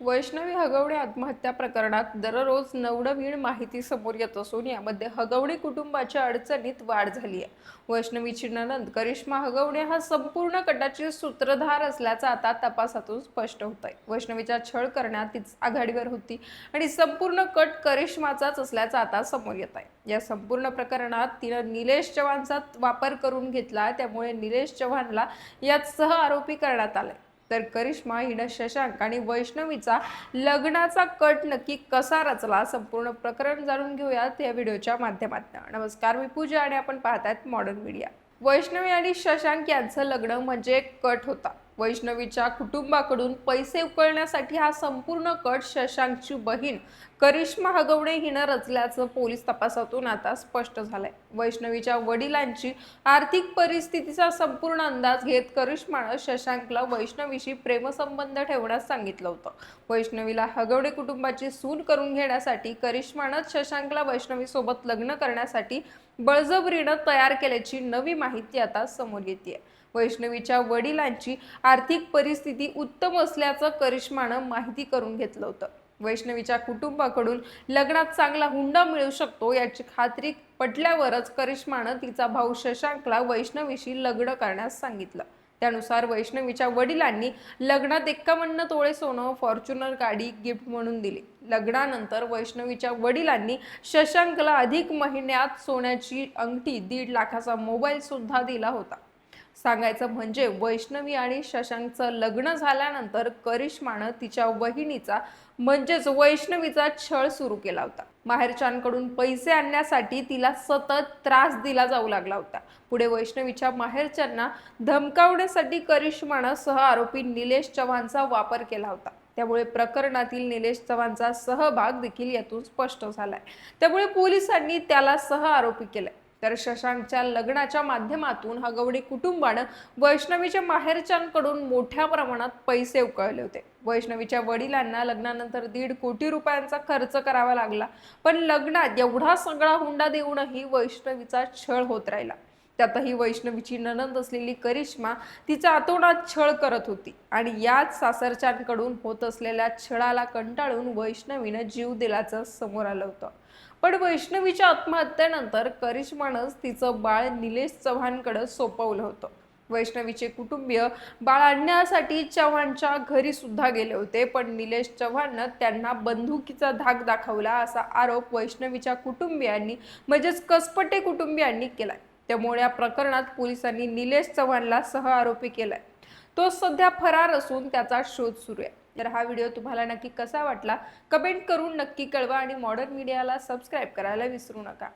वैष्णवी हगवणे आत्महत्या प्रकरणात दररोज नवनवीन माहिती समोर येत असून यामध्ये हगवणे कुटुंबाच्या अडचणीत वाढ झाली आहे. वैष्णवीची ननंद करिश्मा हगवणे हा संपूर्ण कटाची सूत्रधार असल्याचा आता तपासातून स्पष्ट होत आहे. वैष्णवीचा छळ करण्यात तीच आघाडीवर होती आणि संपूर्ण कट करिश्माचाच असल्याचा आता समोर येत आहे. या संपूर्ण प्रकरणात तिनं निलेश चव्हाणचा वापर करून घेतला त्यामुळे निलेश चव्हाणला यात सह आरोपी करण्यात आलाय. तर करिश्मा हिनं शशांक आणि वैष्णवीचा लग्नाचा कट नक्की कसा रचला संपूर्ण प्रकरण जाणून घेऊयात या व्हिडिओच्या माध्यमातून. नमस्कार मी पूजा आणि आपण पाहतायत मॉडर्न मीडिया वैष्णवी आणि शशांक यांचं लग्न म्हणजे कट होता. वैष्णवीच्या कुटुंबाकडून पैसे उकळण्यासाठी हा संपूर्ण कट शशांकची बहीण करिश्मा हगवणे हिनं रचल्याचं पोलीस तपासातून आता स्पष्ट झालंय. वैष्णवीच्या वडिलांची आर्थिक परिस्थितीचा संपूर्ण अंदाज घेत करिश्मानं शशांकला वैष्णवीशी प्रेमसंबंध ठेवण्यास सांगितलं होतं. वैष्णवीला हगवणे कुटुंबाची सून करून घेण्यासाठी करिश्मानंच शशांकला वैष्णवीसोबत लग्न करण्यासाठी बळजबरीनं तयार केल्याची नवी माहिती आता समोर येते वैष्णवीच्या वडिलांची आर्थिक परिस्थिती उत्तम असल्याचं करिश्मानं माहिती करून घेतलं होतं. वैष्णवीच्या कुटुंबाकडून लग्नात चांगला हुंडा मिळू शकतो याची खात्री पटल्यावरच करिश्मानं तिचा भाऊ शशांकला वैष्णवीशी लग्न करण्यास सांगितलं. त्यानुसार वैष्णवीच्या वडिलांनी लग्नात एक्कावन्न तोळे सोनं फॉर्च्युनर गाडी गिफ्ट म्हणून दिली. लग्नानंतर वैष्णवीच्या वडिलांनी शशांकला अधिक महिन्यात सोन्याची अंगठी दीड लाखाचा मोबाईल सुद्धा दिला होता. सांगायचं म्हणजे वैष्णवी आणि शशांकचं लग्न झाल्यानंतर करिश्मानं तिच्या वहिनीचा म्हणजेच वैष्णवीचा छळ सुरू केला होता. माहेरच्यांकडून पैसे आणण्यासाठी तिला सतत त्रास दिला जाऊ लागला होता. पुढे वैष्णवीच्या माहेरच्यांना धमकावण्यासाठी करिश्मानं सह आरोपी निलेश चव्हाणचा वापर केला होता. त्यामुळे प्रकरणातील निलेश चव्हाणचा सहभाग देखील यातून स्पष्ट झालाय. त्यामुळे पोलिसांनी त्याला सह आरोपी केलाय. तर शशांकच्या लग्नाच्या माध्यमातून हगवणे कुटुंबानं वैष्णवीच्या माहेरच्यांकडून मोठ्या प्रमाणात पैसे उकळले होते. वैष्णवीच्या वडिलांना लग्नानंतर दीड कोटी रुपयांचा खर्च करावा लागला. पण लग्नात एवढा सगळा हुंडा देऊनही वैष्णवीचा छळ होत राहिला. त्यातही वैष्णवीची ननंद असलेली करिश्मा तिचा आतोनात छळ करत होती. आणि याच सासरच्यांकडून होत असलेल्या छळाला कंटाळून वैष्णवीनं जीव दिल्याचं समोर आलं होतं. पण वैष्णवीच्या आत्महत्येनंतर करिश्मानंच तिचं बाळ निलेश चव्हाणकडं सोपवलं होतं. वैष्णवीचे कुटुंबीय बाळ आणण्यासाठी चव्हाणच्या घरी सुद्धा गेले होते पण निलेश चव्हाणनं त्यांना बंदुकीचा धाक दाखवला असा आरोप वैष्णवीच्या कुटुंबियांनी म्हणजेच कसपटे कुटुंबियांनी केलाय. त्यामुळे या प्रकरणात पोलिसांनी निलेश चव्हाणला सह आरोपी केलाय. तो सध्या फरार असून त्याचा शोध सुरू आहे. तर हा व्हिडिओ तुम्हाला नक्की कसा वाटला? कमेंट करून नक्की कळवा आणि मॉडर्न मीडियाला सबस्क्राईब करायला विसरू नका.